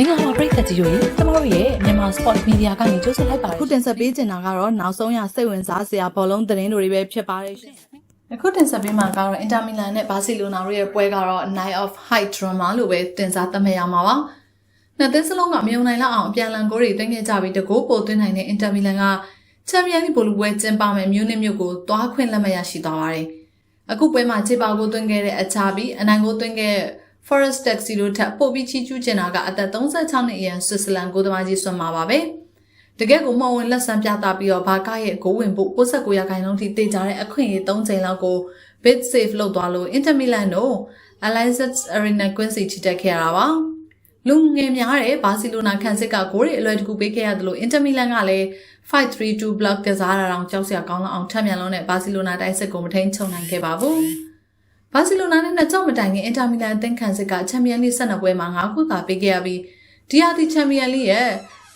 မင်္ဂလာပါပရိသတ်ကြီးတို့ရေကျမတို့ရဲ့မြန်မာ Sport Media ကနေကြိုဆိုလိုက်ပါတအခုယ်တင်ဆက်ပေးချင်တာကတော့နောက်ဆုံးရစိတ်ဝင်စားစရာဘောလုံးသတင်းတွေပဲဖြစ်ပါတယ်ရှင်အခုတင်ဆက်ပေးမှာကတော့ Inter Milan နဲ့ Barcelona တို့ရဲ့ပွဲကတော့ Night of High Drama လို့ပဲတင်စားသတ်မှတ်ရမှာပါနှစ်သင်းစလုံးကမယုံနိုင်လောက်အောင်အပြန်အလှန်ကိုတွေတွင်းခဲ့ကြပြီးတကိုးပိုသွင်းနိုင်တဲ့ Inter Milan ကချန်ပီယံလိဘောလုံးပွဲကျင်းပမယ်မြို့နဲ့မြို့ကိုသွားခွင့်လက်မရရှိသွားပါတယ်အခုပွဲမှာခြေပေါကိုသွင်းခဲ့တဲ့အချာပြီးအနိုင်ကိုသွင်းခဲ့တဲ့ Forest Taxi တို့ထပ်ပို့ပြီးချီကျူးကျင်တာကအသက်36နှစ်အရွယ်ဆွစ်ဇာလန်ကိုသမားကြီးဆွမ်းမှာပါပဲတကယ်ကိုမော်ဝင်လက်ဆန်းပြတာပြီးတော့ဘာကားရဲ့ဂိုးဝင်ဖို့69ရာခိုင်နှုန်းထိတေချာတဲ့အခွင့်အရေး3ချိန်လောက်ကို bid save လုပ်သွားလို့ Inter Milan တို့ Allianz Arena Quincy ချီတက်ခဲ့ရတာပါလူငယ်များတဲ့ဘာစီလိုနာခံစစ်ကဂိုးတွေအလွယ်တကူပေးခဲ့ရတယ်လို့ Inter Milan ကလည်း5-3-2 block ကစားတာတောင်ကြောက်စရာကောင်းလောက်အောင်ထပ်မြန်လုံးနဲ့ဘာစီလိုနာတိုက်စစ်ကိုမထိန်ချုံနိုင်ခဲ့ပါဘူး။ ဘာစီလိုနာနဲ့နှစ်ကြောက်မတိုင်ခင်အင်တာမီလန်အသင်းခံစစ်ကချန်ပီယံလိ12ပွဲမှာ9ခုသာပေးခဲ့ရပြီးဒီဟာဒီချန်ပီယံလိရဲ့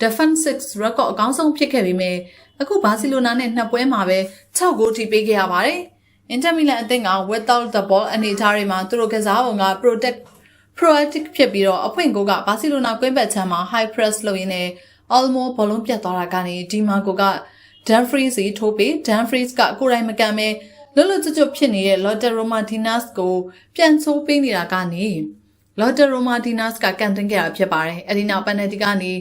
defensive record အကောင်းဆုံးဖြစ်ခဲ့ပေမဲ့အခုဘာစီလိုနာနဲ့နှစ်ပွဲမှာပဲ6ဂိုးထိပေးခဲ့ရပါတယ်။အင်တာမီလန်အသင်းက without the ball အနေအထားတွေမှာသူတို့ကစားပုံက protect proactive ဖြစ်ပြီးတော့အဖွင့်ကိုကဘာစီလိုနာကွင်းဘက်ချမ်းမှာ high press လုပ်ရင်းနဲ့ Olmo ဘောလုံးပြတ်သွားတာကနေဒီမာကိုက Dumfries စီထိုးပြီး Dumfries ကကိုယ်တိုင်မကန်ပဲ လွတ်လွတ်ကျွတ်ကျွတ်ဖြစ်နေတဲ့ Lotte Romartinez ကိုပြန်ဆိုးပေးနေတာကနေ Lotte Romartinez ကကန်သွင်းခဲ့တာဖြစ်ပါတယ်။အဲဒီနောက် penalty ကနေ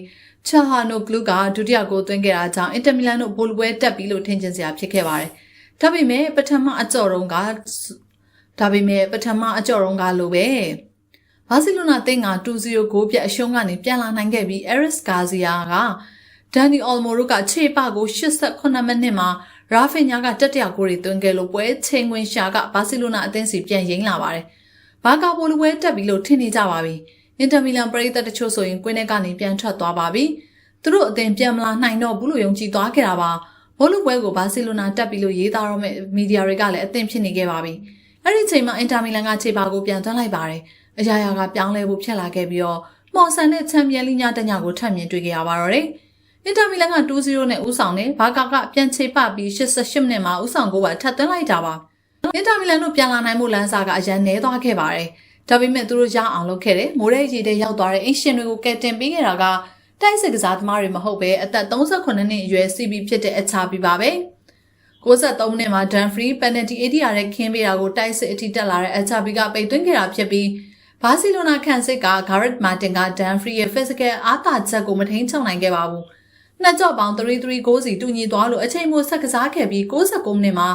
ချာဟာနိုဂလူကဒုတိယဂိုးသွင်းခဲ့တာကြောင့် Inter Milan တို့ဘောလပွဲတက်ပြီးလို့ထင်ကျင်စရာဖြစ်ခဲ့ပါတယ်။ဒါပေမဲ့ပထမအကြော်တုံးကဒါပေမဲ့ပထမအကြော်တုံးကလိုပဲဘာစီလိုနာတင်းက2-0ဂိုးပြတ်အရှုံးကနေပြန်လာနိုင်ခဲ့ပြီး Eris Garcia ကဒန်နီအော်မိုတို့ကခြေပကို88မိနစ်မှာ ရာဖင်ညာကတက်တရကိုတွေသွင်းခဲ့လို့ပွဲချိန်ဝင်ရှာကဘာစီလိုနာအသင်းစီပြန်ရင်းလာပါတယ်။ဘာကာပိုလိုပွဲတက်ပြီးလို့ထင်နေကြပါပြီ။အင်တာမီလန်ပရိသတ်တချို့ဆိုရင်ကွင်းထဲကနေပြန်ထွက်သွားပါပြီ။သူတို့အသင်းပြန်မလာနိုင်တော့ဘူးလို့ယုံကြည်သွားခဲ့တာပါ။ဘောလုံးပွဲကိုဘာစီလိုနာတက်ပြီးလို့ရေးသားတော့မဲ့မီဒီယာတွေကလည်းအသင်းဖြစ်နေခဲ့ပါပြီ။အဲ့ဒီချိန်မှာအင်တာမီလန်ကခြေပါကိုပြန်သွင်းလိုက်ပါတယ်။အရာရာကပြောင်းလဲဖို့ဖြစ်လာခဲ့ပြီးတော့မော်ဆန်နဲ့ချန်ပီယံလိညတညကိုထပ်မြင်တွေ့ခဲ့ရပါတော့တယ်။ အင်တာမီလန်က2-0နဲ့ဦးဆောင်တယ်။ဘာကာကပြန်ချေပပြီး88မိနစ်မှာဦးဆောင်ကိုပါထပ်သွင်းလိုက်တာပါ။အင်တာမီလန်တို့ပြန်လာနိုင်မှုလမ်းစာကအရန်နဲသွားခဲ့ပါတယ်။ဒါပေမဲ့သူတို့ရအောင်လုပ်ခဲ့တယ်။မိုးရဲကြီးတဲ့ရောက်သွားတဲ့အင်ရှင်တွေကိုကယ်တင်ပေးခဲ့တာကတိုက်စစ်ကစားသမားတွေမဟုတ်ပဲအသက်38နှစ်အရွယ် CB ဖြစ်တဲ့အချာပြီးပါပဲ။63မိနစ်မှာ Dumfries penalty area ရဲ့ခင်းပေးတာကိုတိုက်စစ်အထိတက်လာတဲ့အချာဘီကပိတ်သွင်းခဲ့တာဖြစ်ပြီးဘာစီလိုနာခံစစ်က Gareth Martin က Dumfries ရဲ့ physical အားသာချက်ကိုမထိန်ချုပ်နိုင်ခဲ့ပါဘူး။ နှစ်ကြော့ပေါင်း3-3 goal စီတူညီသွားလို့အချိန်မိုဆက်ကစားခဲ့ပြီး69မိနစ်မှာ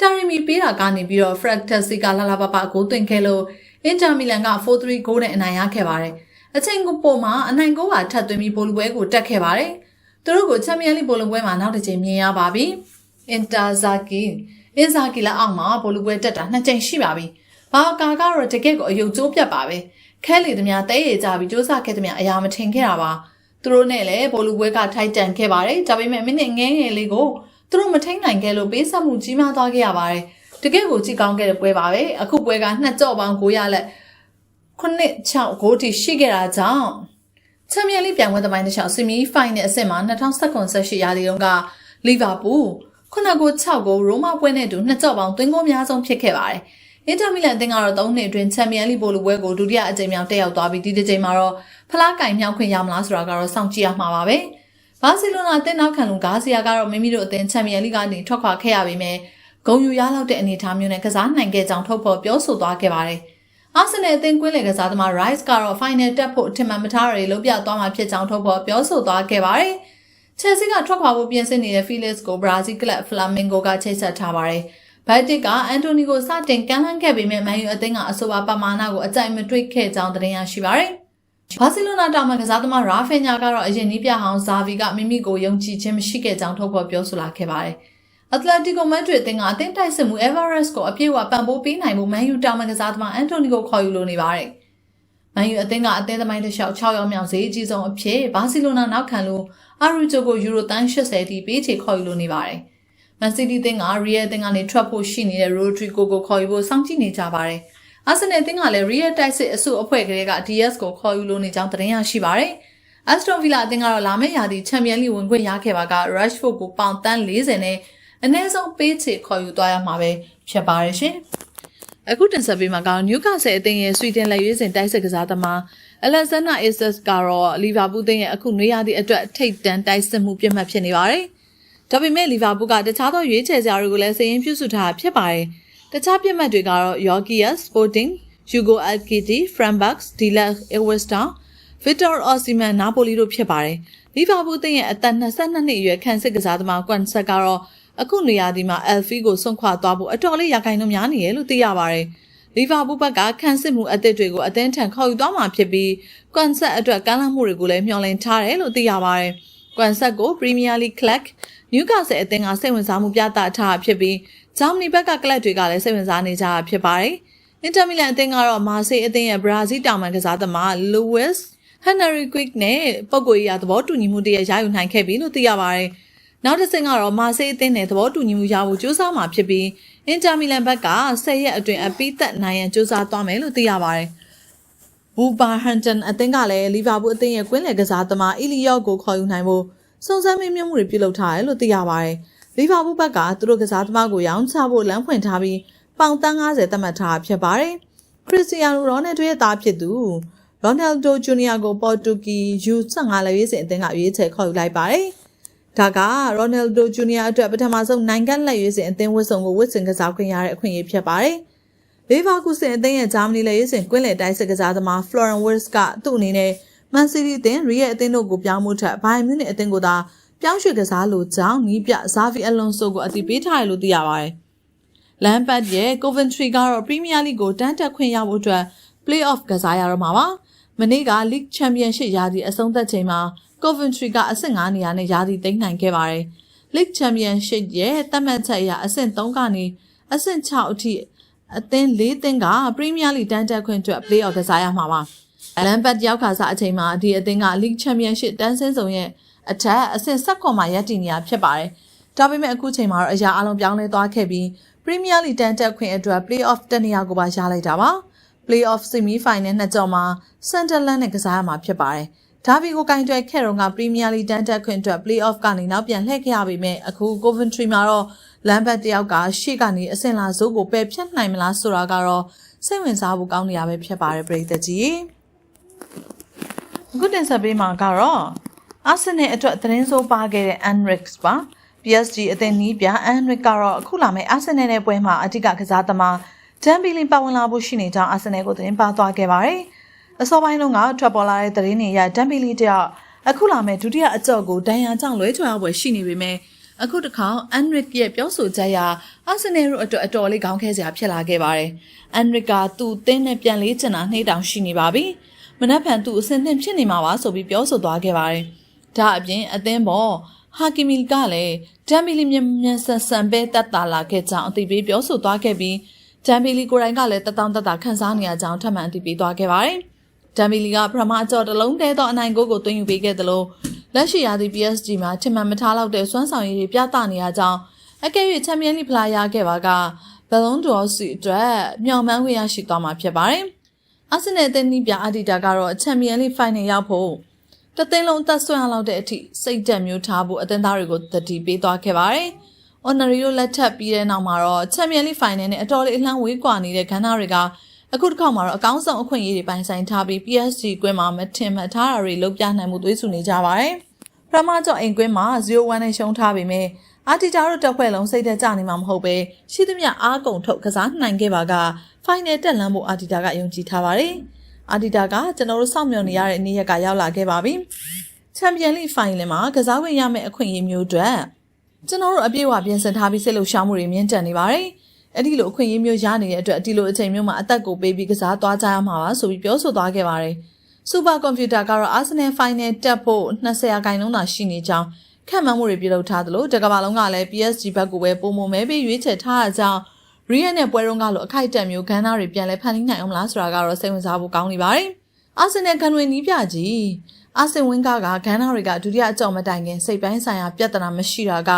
တာရီမီပေးတာကနေပြီးတော့ Fractus ကလာလာပပဂိုးသွင်းခဲ့လို့ Inter Milan က4-3 goal နဲ့အနိုင်ရခဲ့ပါတယ်။အချိန်ကိုပုံမှာအနိုင်ကိုပါထပ်သွင်းပြီးဘောလုံးပွဲကိုတက်ခဲ့ပါတယ်။သူတို့ကိုချန်ပီယံလိဘောလုံးပွဲမှာနောက်တစ်ချိန်မြင်ရပါပြီ။ Interzaghi Inzaghi လက်အောက်မှာဘောလုံးပွဲတက်တာနှစ်ချိန်ရှိပါပြီ။ဘာကာကတော့တကယ့်ကိုအယုံကျိုးပြတ်ပါပဲ။ခဲလေသမျှတဲရကြပြီးစူးစမ်းခဲ့သမျှအရာမထင်ခဲ့တာပါ။ သူတို့နဲ့လည်းဘောလူပွဲကထိုက်တန်ခဲ့ပါတယ်။ဒါပေမဲ့မိနစ်ငယ်ငယ်လေးကိုသူတို့မထိန်နိုင်ခဲ့လို့ပေးဆက်မှုကြီးမားသွားခဲ့ရပါတယ်။တကယ့်ကိုကြည့်ကောင်းခဲ့တဲ့ပွဲပါပဲ။အခုပွဲကနှစ်ကြော့ပေါင်း900လက်ခုနှစ်6ဂိုးထိရှိခဲ့တာကြောင့်ချန်ပီယံလိပြိုင်ပွဲသမိုင်းတစ်လျှောက်ဆီမီဖိုင်နယ်အဆင့်မှာ2018ရာသီတုန်းကလီဗာပူးခုနကို6ကိုရိုမာပွဲနဲ့တူနှစ်ကြော့ပေါင်းသွင်းဂိုးများဆုံးဖြစ်ခဲ့ပါတယ်။ အင်တာမီလန်အသင်းကတော့၃နှစ်အတွင်းချန်ပီယံလိပိုလိုပွဲကိုဒုတိယအကြိမ်မြောက်တက်ရောက်သွားပြီးဒီတစ်ကြိမ်မှာတော့ဖလားကင်မြောက်ခွင့်ရမလားဆိုတာကတော့စောင့်ကြည့်ရမှာပါပဲ။ဘာစီလိုနာအသင်းနောက်ခံလူဂါစီယာကတော့မိမိတို့အသင်းချန်ပီယံလိကနေထွက်ခွာခဲ့ရပေမဲ့ဂုံယူရလောက်တဲ့အနေအထားမျိုးနဲ့ကစားနိုင်ခဲ့ကြောင်းထုတ်ဖော်ပြောဆိုသွားခဲ့ပါတယ်။အာဆင်နယ်အသင်းကွင်းလယ်ကစားသမား Rice ကတော့ final တက်ဖို့အထင်မှန်မထားရလို့ပြသွားမှာဖြစ်ကြောင်းထုတ်ဖော်ပြောဆိုသွားခဲ့ပါတယ်။ Chelsea ကထွက်ခွာဖို့ပြင်ဆင်နေတဲ့ Felix ကို Brazil ကလပ် Flamengo ကချိတ်ဆက်ထားပါတယ်။ ဘတ်တစ်ကအန်တိုနီကိုစတင်ကမ်းလှမ်းခဲ့ပေမဲ့မန်ယူအသင်းကအဆိုပါပမာဏကိုအကြိုက်မတွေ့ခဲ့ကြောင်းသတင်းရရှိပါရယ်။ဘာစီလိုနာတာမန်ကစားသမားရာဖင်ညာကတော့အရင်နီးပြဟောင်းဇာဗီကမိမိကိုယုံကြည်ခြင်းမရှိခဲ့ကြောင်းထုတ်ဖော်ပြောဆိုလာခဲ့ပါတယ်။အက်တလက်တီကိုမက်ဒရစ်အသင်းကအသင်းတိုက်စစ်မှု Everest ကိုအပြည့်အဝပံ့ပိုးပေးနိုင်ဖို့မန်ယူတာမန်ကစားသမားအန်တိုနီကိုခေါ်ယူလိုနေပါတယ်။မန်ယူအသင်းကအသင်းသမိုင်းတစ်လျှောက်6ရောက်မြောက်ဈေးအကြီးဆုံးအဖြစ်ဘာစီလိုနာနောက်ခံလို့အာရူဂျိုကိုယူရိုတန်း80တိပေးချေခေါ်ယူလိုနေပါတယ်။ မန်စီးတီးအသင်းကရီယယ်အသင်းကနေထွက်ဖို့ရှိနေတဲ့ရိုဒရီကိုကိုခေါ်ယူဖို့စောင့်ကြည့်နေကြပါတယ်။အာဆင်နယ်အသင်းကလည်းရီယယ်တိုက်စစ်အစုအဖွဲ့ကလေးက DS ကိုခေါ်ယူလို့နေကြောင်းသတင်းရရှိပါတယ်။အက်စတိုဗီလာအသင်းကတော့လာမယ့်ရာသီချန်ပီယံလိဝင်ခွင့်ရခဲ့ပါက Rashford ကိုပေါင်တန်း40နဲ့အနည်းဆုံးပေးချေခေါ်ယူသွားရမှာပဲဖြစ်ပါတယ်ရှင်။အခုတင်ဆက်ပေးမှာကတော့ Newcastle အသင်းရဲ့ဆွီဒင်လက်ရွေးစင်တိုက်စစ်ကစားသမား Alexander Isak ကတော့လီဗာပူးအသင်းရဲ့အခုနွေရာသီအတွက်ထိပ်တန်းတိုက်စစ်မှုပြတ်မှတ်ဖြစ်နေပါတယ်။ ဒါပေမဲ့လီဗာပူးကတခြားသောရွေးချယ်စရာတွေကိုလည်းစည်ရင်ပြုစုထားတာဖြစ်ပါတယ်။တခြားပြတ်မှတ်တွေကတော့ Yorkias Sporting, Hugo Alkiti, Frankbach, Dilac Ewesta, Victor Osimhen, Napoli တို့ဖြစ်ပါတယ်။လီဗာပူးအသင်းရဲ့အသက်22နှစ်အရွယ်ခန့်စစ်ကစားသမားကွမ်ဆက်ကတော့အခုနေရာဒီမှာ Elfi ကိုဆုံးခွာသွားဖို့အတော်လေးရခိုင်နှုန်းများနေရလို့သိရပါတယ်။လီဗာပူးဘက်ကခန့်စစ်မှုအသစ်တွေကိုအသင်းထံခေါ်ယူသွားမှာဖြစ်ပြီးကွမ်ဆက်အတွက်ကမ်းလှမ်းမှုတွေကိုလည်းမျှော်လင့်ထားတယ်လို့သိရပါတယ်။ ကွမ်ဆက်ကို Premier League Club Newcastle အသင်းကစိတ်ဝင်စားမှုပြသထားတာဖြစ်ပြီးဂျာမနီဘက်ကကလပ်တွေကလည်းစိတ်ဝင်စားနေကြတာဖြစ်ပါတယ်။အင်တာမီလန်အသင်းကတော့မာဆေးအသင်းရဲ့ဘရာဇီးတောင်ပန်ကစားသမား Luis Henry Quick နဲ့ပုံကိုကြီးရသဘောတူညီမှုတရရယူနိုင်ခဲ့ပြီလို့သိရပါတယ်။နောက်တစ်ဆင့်ကတော့မာဆေးအသင်းနဲ့သဘောတူညီမှုရဖို့ကြိုးစားမှာဖြစ်ပြီးအင်တာမီလန်ဘက်က10ရက်အတွင်းအပိသက်နိုင်ရန်ကြိုးစားသွားမယ်လို့သိရပါတယ်။ ဘူဘာဟန်တန်အသင်းကလည်းလီဗာပူးအသင်းရဲ့ကွင်းလယ်ကစားသမားအီလီယော့ကိုခေါ်ယူနိုင်ဖို့စုံစမ်းမေးမြန်းမှုတွေပြုလုပ်ထားတယ်လို့သိရပါတယ်။လီဗာပူးဘက်ကသူတို့ကစားသမားကိုရောင်းချဖို့လမ်းဖွင့်ထားပြီးပေါင်တန်း90သတ်မှတ်ထားတာဖြစ်ပါတယ်။ခရစ္စတီယာနိုရိုနယ်ဒိုရဲ့သားဖြစ်သူရိုနယ်ဒိုဂျူနီယာကိုပေါ်တူဂီ U15 လက်ရွေးစင်အသင်းကရွေးချယ်ခေါ်ယူလိုက်ပါတယ်။ဒါကရိုနယ်ဒိုဂျူနီယာအတွက်ပထမဆုံးနိုင်ငံလက်ရွေးစင်အသင်းဝတ်စုံကိုဝတ်ဆင်ကစားခွင့်ရတဲ့အခွင့်အရေးဖြစ်ပါတယ်။ လေဗာကူစင်အသင်းရဲ့ဂျာမနီလက်ရွေးစင်ကွင်းလယ်တိုက်စစ်ကစားသမား Florian Wirtz ကသူ့အနေနဲ့မန်စီးတီးအသင်းရီရဲ့အသင်းတို့ကိုပြောင်းမှုထက်ဘိုင်မြူးနစ်အသင်းကိုသာပြောင်းရွှေ့ကစားလိုကြောင်းနီးပြဇာဗီအလွန်ဆိုကိုအတိပေးထားတယ်လို့သိရပါတယ်။လမ်ပတ်ရဲ့ Coventry ကတော့ Premier League ကိုတန်းတက်ခွင့်ရဖို့အတွက် Play-off ကစားရတော့မှာပါ။မနေ့က League Championship ရာသီအဆုံးသတ်ချိန်မှာ Coventry ကအဆင့်9နေရာနဲ့ရာသီသိမ်းနိုင်ခဲ့ပါတယ်။ League Championship ရဲ့သတ်မှတ်ချက်အရအဆင့်3ကနေအဆင့်6အထိ အသင်း၄သင်းကပရီးမီးယားလိတန်းတက်ခွင့်အတွက် play-off ကစားရမှာပါ။အလန်ဘတ်ရောက်ခါစားအချိန်မှာဒီအသင်းက League Championship တန်းဆင်းဆောင်ရဲ့အထက်အဆင့်၁၇မှာရပ်တည်နေရဖြစ်ပါတယ်။ဒါပေမဲ့အခုချိန်မှာတော့အရာအလုံးပြောင်းလဲသွားခဲ့ပြီးပရီးမီးယားလိတန်းတက်ခွင့်အတွက် play-off တနေရာကိုပါရလိုက်တာပါ။ play-off semi final နှစ်ကြော်မှာ Sunderland နဲ့ကစားရမှာဖြစ်ပါတယ်။ဒါဗီကိုကင်တွယ်ခဲ့တော့ကပရီးမီးယားလိတန်းတက်ခွင့်အတွက် play-off ကနေနောက်ပြန်လှည့်ခဲ့ရပေမဲ့အခု Coventry မှာတော့ လမ်ဘတ်တယောက်ကရှေ့ကနေအဆင့်လာစိုးကိုပယ်ဖြတ်နိုင်မလားဆိုတာကတော့စိတ်ဝင်စားဖို့ကောင်းနေရပဲဖြစ်ပါတယ်ပြည်သက်ကြီးအခုတင်ဆက်ပေးမှာကတော့အာဆင်နယ်အတွက်သတင်းစိုးပါခဲ့တဲ့ Anrix ပါ PSG အသင်းနီးပြ Anrix ကတော့အခုလာမယ့်အာဆင်နယ်ရဲ့ပွဲမှာအဓိကကစားသမားဒန်ဘီလင်ပါဝင်လာဖို့ရှိနေကြောင်းအာဆင်နယ်ကိုသတင်းပါသွားခဲ့ပါတယ်အစောပိုင်းတုန်းကထွက်ပေါ်လာတဲ့သတင်းတွေအရဒန်ဘီလီတယောက်အခုလာမယ့်ဒုတိယအကြော့ကိုဒဏ်ရာကြောင့်လွဲချွာပွဲရှိနေပေမဲ့ အခုတစ်ခါအန်ရစ်ရဲ့ပြောဆိုချက်အရအာဆင်နယ်တို့အတွက်အတော်လေးခေါင်းခဲစရာဖြစ်လာခဲ့ပါတယ်။အန်ရစ်ကသူ့အသင်းနဲ့ပြန်လေးချင်တာနှိမ့်တောင်ရှိနေပါပြီ။မနက်ဖြန်သူ့အဆင်သင့်ဖြစ်နေမှာပါဆိုပြီးပြောဆိုသွားခဲ့ပါတယ်။ဒါအပြင်အသင်းပေါ်ဟာကီမီကလည်းဒမ်ဘီလီမြန်မြန်ဆန်ဆန်ပဲတက်တာလာခဲ့ကြောင်းအသိပေးပြောဆိုသွားခဲ့ပြီးဒမ်ဘီလီကိုယ်တိုင်ကလည်းတတောင်းတတခန်းစားနေရကြောင်းထပ်မံအသိပေးသွားခဲ့ပါတယ်။ဒမ်ဘီလီကပထမအကြော့တစ်လုံးတည်းသောအနိုင်ကိုကိုသွင်းယူပေးခဲ့သလို လက်ရှိရာသီ PSG မှာထင်မှန်မထားလောက်တဲ့စွမ်းဆောင်ရည်တွေပြသနေရကြောင်းအကယ်၍ချန်ပီယံလိဖလာရခဲ့ပါကဘလုံဒိုစီအတွက်မျှော်မှန်းခွင့်ရရှိသွားမှာဖြစ်ပါတယ်။အာဆင်နယ်အသင်းနီးပြအာဒီတာကတော့ချန်ပီယံလိဖိုင်နယ်ရောက်ဖို့တသိန်းလုံးသက်ဆွမ်းအောင်လောက်တဲ့အထိစိတ်တက်မျိုးထားဖို့အသင်းသားတွေကိုတတိပေးသွားခဲ့ပါတယ်။ Honorio လက်ထပ်ပြီးတဲ့နောက်မှာတော့ချန်ပီယံလိဖိုင်နယ်နဲ့အတော်လေးအလှမ်းဝေးကွာနေတဲ့ကဏ္ဍတွေက အခုတစ်ခေါက်မှာတော့အကောင်းဆုံးအခွင့်အရေးတွေပိုင်ဆိုင်ထားပြီး PSG ကွင်းမှာမထင်မှတ်ထားတာတွေလုပ်ပြနိုင်မှုသွေးဆူနေကြပါတယ်။ပထမကျော့အိမ်ကွင်းမှာ0-1နဲ့ရှုံးထားပေမဲ့အာတီတာတို့တက်ဖွဲ့လုံးစိတ်သက်ကြနေမှာမဟုတ်ပဲရှိသမျှအားကုန်ထုတ်ကစားနိုင်ခဲ့ပါကဖိုင်နယ်တက်လန်းဖို့အာတီတာကယုံကြည်ထားပါတယ်။အာတီတာကကျွန်တော်တို့စောင့်မျှော်နေရတဲ့နေ့ရက်ကရောက်လာခဲ့ပါပြီ။ချန်ပီယံလိဖိုင်နယ်မှာကစားဝင်ရမယ့်အခွင့်အရေးမျိုးအတွက်ကျွန်တော်တို့အပြည့်အဝပြင်ဆင်ထားပြီးစိတ်လှုပ်ရှားမှုတွေမြင့်တက်နေပါတယ်။ အဲ့ဒီလိုအခွင့်အရေးမျိုးရနေတဲ့အတွက်ဒီလိုအချိန်မျိုးမှာအသက်ကိုပေးပြီးကစားသွားကြရမှာပါဆိုပြီးပြောဆိုသွားခဲ့ပါတယ်။စူပါကွန်ပျူတာကတော့ Arsenal Final တက်ဖို့20ရာခိုင်နှုန်းသာရှိနေကြောင်းခံမှန်းမှုတွေပြုလုပ်ထားသလိုတကမ္ဘာလုံးကလည်း PSG ဘက်ကိုပဲပုံမမဲပေးရွေးချယ်ထားတာကြောင့်ရီယက်နဲ့ပွဲရုံးကလိုအခိုက်အတန့်မျိုးဂန်းသားတွေပြန်လဲဖန်တီးနိုင်အောင်မလားဆိုတာကတော့စိတ်ဝင်စားဖို့ကောင်းနေပါတယ်။အာဆင်နယ်ကန်ဝင်နီးပြကြီးအာဆင်ဝင်းကကဂန်းသားတွေကဒုတိယအကြော့မတိုင်ခင်စိတ်ပိုင်းဆိုင်ရာပြဿနာမရှိတာက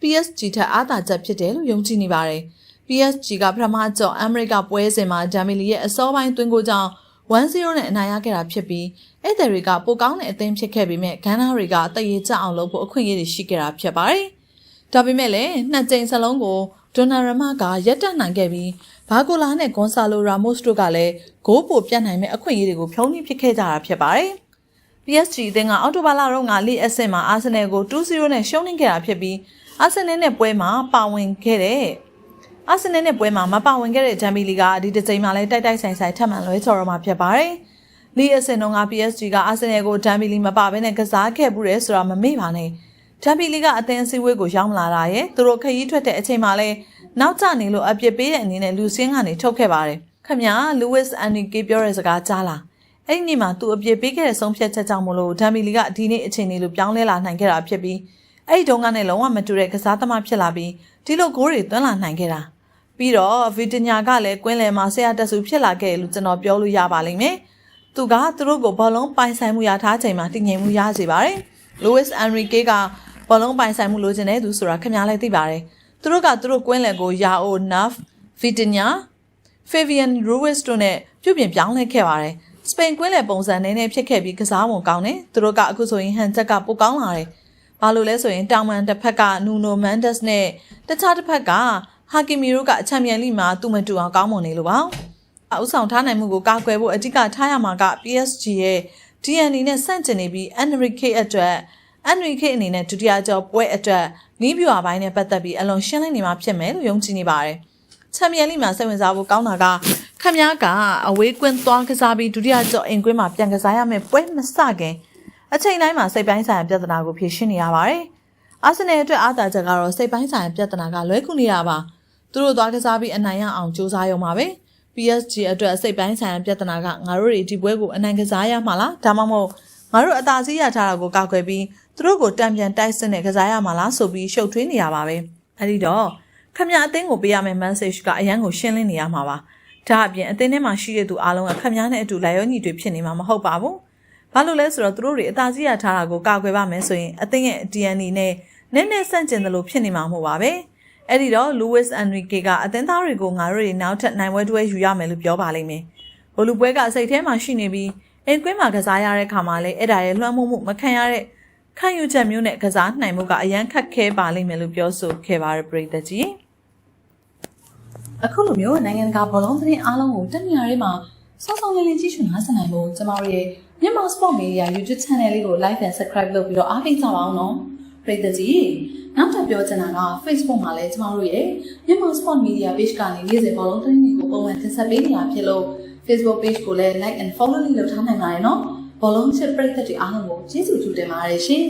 PSG ထက်အားသာချက်ဖြစ်တယ်လို့ယုံကြည်နေပါတယ်။ PSG ကပထမကြော့အမေရိကပွဲစဉ်မှာဂျာမီလီရဲ့အစောပိုင်းသွင်းကိုကြောင့်1-0နဲ့အနိုင်ရခဲ့တာဖြစ်ပြီးဧည့်သည်တွေကပိုကောင်းတဲ့အသင်းဖြစ်ခဲ့ပေမဲ့ဂန်းနာတွေကတရေကြအောင်လုပ်ဖို့အခွင့်အရေးတွေရှိခဲ့တာဖြစ်ပါတယ်။ဒါပေမဲ့လည်းနှစ်ကြိမ်စလုံးကိုဒွန်နာရမကရက်တက်နိုင်ခဲ့ပြီးဘာကိုလာနဲ့ဂွန်ဆာလိုရာမို့စ်တို့ကလည်းဂိုးပိုပြတ်နိုင်မဲ့အခွင့်အရေးတွေကိုဖြုံးနှိဖြစ်ခဲ့ကြတာဖြစ်ပါတယ်။ PSG အသင်းကအော်တိုဘာလတုန်းကလီအဆင့်မှာအာဆင်နယ်ကို2-0နဲ့ရှုံးနိမ့်ခဲ့တာဖြစ်ပြီးအာဆင်နယ်နဲ့ပွဲမှာပါဝင်ခဲ့တဲ့ အာဆင်နယ်နဲ့ပွဲမှာမပါဝင်ခဲ့တဲ့ဂျမ်ဘီလီကဒီတစ်ချိန်မှာလည်းတိုက်တိုက်ဆိုင်ဆိုင်ထပ်မံလွဲချော်တော့မှာဖြစ်ပါတယ်။လီအဆင့်တုန်းက PSG ကအာဆင်နယ်ကိုဂျမ်ဘီလီမပါဘဲနဲ့ကစားခဲ့မှုတယ်ဆိုတာမမေ့ပါနဲ့။ဂျမ်ဘီလီကအသင်းအစည်းအဝေးကိုရောက်မလာတာရဲ့သူတို့ခရီးထွက်တဲ့အချိန်မှာလည်းနောက်ကျနေလို့အပြစ်ပေးတဲ့အနေနဲ့လူစင်းကနေထုတ်ခဲ့ပါတယ်။ခမညာလူးဝစ်အန်နီကေပြောတဲ့စကားကြားလား။အဲ့ဒီနေ့မှာသူအပြစ်ပေးခဲ့တဲ့ဆုံးဖြတ်ချက်ကြောင့်မလို့ဂျမ်ဘီလီကဒီနေ့အချိန်လေးလိုပြောင်းလဲလာနိုင်ခဲ့တာဖြစ်ပြီးအဲ့ဒီတုန်းကနဲ့လုံးဝမတူတဲ့ကစားသမားဖြစ်လာပြီးဒီလိုဂိုးတွေသွင်းလာနိုင်ခဲ့တာ။ ပြီးတော့ဗီတင်ညာကလည်းကွင်းလယ်မှာဆရာတက်စုဖြစ်လာခဲ့လို့ကျွန်တော်ပြောလို့ရပါလိမ့်မယ်။သူကသူတို့ကိုဘောလုံးပိုင်ဆိုင်မှုရထားချိန်မှာတည်ငြိမ်မှုရစေပါတယ်။ Luis Enrique ကဘောလုံးပိုင်ဆိုင်မှုလိုချင်တဲ့သူဆိုတာခင်ဗျားလည်းသိပါတယ်။သူတို့ကသူတို့ကွင်းလယ်ကို Yao Naf, Vitinha, Fabian Ruiz တို့နဲ့ပြုပြင်ပြောင်းလဲခဲ့ပါတယ်။စပိန်ကွင်းလယ်ပုံစံနဲ့နဲ့ဖြစ်ခဲ့ပြီးကစားပုံကောင်းတယ်။သူတို့ကအခုဆိုရင်ဟန်ချက်ကပိုကောင်းလာတယ်။ဘာလို့လဲဆိုရင်တောင်မန်တစ်ဖက်ကနူနိုမန်ဒက်စ်နဲ့တခြားတစ်ဖက်က ဟာကီမီတို့ကချန်ပီယံလိမှာသူ့မတူအောင်ကောင်းမွန်နေလို့ပါ။အဥဆောင်ထားနိုင်မှုကိုကာကွယ်ဖို့အဓိကထားရမှာက PSG ရဲ့ DNA နဲ့ဆန့်ကျင်နေပြီး Enrique အတွက် Enrique အနေနဲ့ဒုတိယကျော်ပွဲအတွက်နီးပြွာပိုင်းနဲ့ပတ်သက်ပြီးအလွန်ရှင်းလင်းနေမှာဖြစ်မယ်လို့ယုံကြည်နေပါတယ်။ချန်ပီယံလိမှာစိတ်ဝင်စားဖို့ကောင်းတာကခမ ्या ကအဝေးကွင်းသွားကစားပြီးဒုတိယကျော်အင်ကွင်းမှာပြန်ကစားရမယ်ပွဲမစခင်အချိန်တိုင်းမှာစိတ်ပိုင်းဆိုင်ရာပြဿနာကိုဖြေရှင်းနေရပါတယ်။အာဆင်နယ်အတွက်အားသာချက်ကတော့စိတ်ပိုင်းဆိုင်ရာပြဿနာကလွဲကူနေတာပါ။ သူတို့သွားကစားပြီးအနိုင်ရအောင်ကြိုးစားရုံပါပဲ။ PSG အတွက်စိတ်ပိုင်းဆိုင်ရာပြဿနာကငါတို့တွေဒီပွဲကိုအနိုင်ကစားရမှာလားဒါမှမဟုတ်ငါတို့အသာစီးရထားတာကိုကောက်ွယ်ပြီးသူတို့ကိုတံပြန်တိုက်စစ်နဲ့ကစားရမှာလားဆိုပြီးရှုပ်ထွေးနေရပါပဲအဲဒီတော့ခမရအသင်းကိုပေးရမယ့် message ကအရန်ကိုရှင်းလင်းနေရမှာပါဒါအပြင်အသင်းထဲမှာရှိတဲ့သူအားလုံးကခမရနဲ့အတူလိုက်ရောညီတွေဖြစ်နေမှာမဟုတ်ပါဘူးဘာလို့လဲဆိုတော့သူတို့တွေအသာစီးရထားတာကိုကောက်ွယ်ပါမယ်ဆိုရင်အသင်းရဲ့ DNA နဲ့နည်းနည်းဆန့်ကျင်တယ်လို့ဖြစ်နေမှာမဟုတ်ပါပဲ အဲ့ဒီတော့ Luis Enrique ကအသင်းသားတွေကိုငါတို့တွေနောက်ထပ်နိုင်ပွဲတွဲယူရမယ်လို့ပြောပါလိမ့်မယ်။ဘိုလူပွဲကစိတ်ထဲမှာရှိနေပြီးအိမ်ကွင်းမှာကစားရတဲ့ခါမှာလည်းအဲ့ဒါရဲ့လွှမ်းမိုးမှုမခံရတဲ့ခံယူချက်မျိုးနဲ့ကစားနိုင်မှုကအရန်ခက်ခဲပါလိမ့်မယ်လို့ပြောဆိုခဲ့ပါရပရိသတ်ကြီးအခုလိုမျိုးနိုင်ငံတကာဘောလုံးသတင်းအားလုံးကိုတက်နေရာတွေမှာစောစောလေးလေးကြည့်ရှုနားဆင်နိုင်ဖို့ကျမတို့ရဲ့မြန်မာ Sport Media YouTube Channel လေးကို Like and Subscribe လုပ်ပြီးတော့အားပေးကြပါအောင်နော် ပရိသတ်ကြီးနောက်ထပ်ပြောချင်တာက Facebook မှာလည်းကျမတို့ရဲ့မြန်မာ Sport Media Page ကနေနေ့စဉ်ဘောလုံးသတင်းတွေကိုပုံမှန်တင်ဆက်ပေးနေတာဖြစ်လို့ Facebook Page ကိုလည်း Like and Follow လုပ်ထားနိုင်ပါတယ်နော်ဘောလုံးချစ်ပရိသတ်တွေအားလုံးကိုကျေးဇူးတင်ပါတယ်ရှင်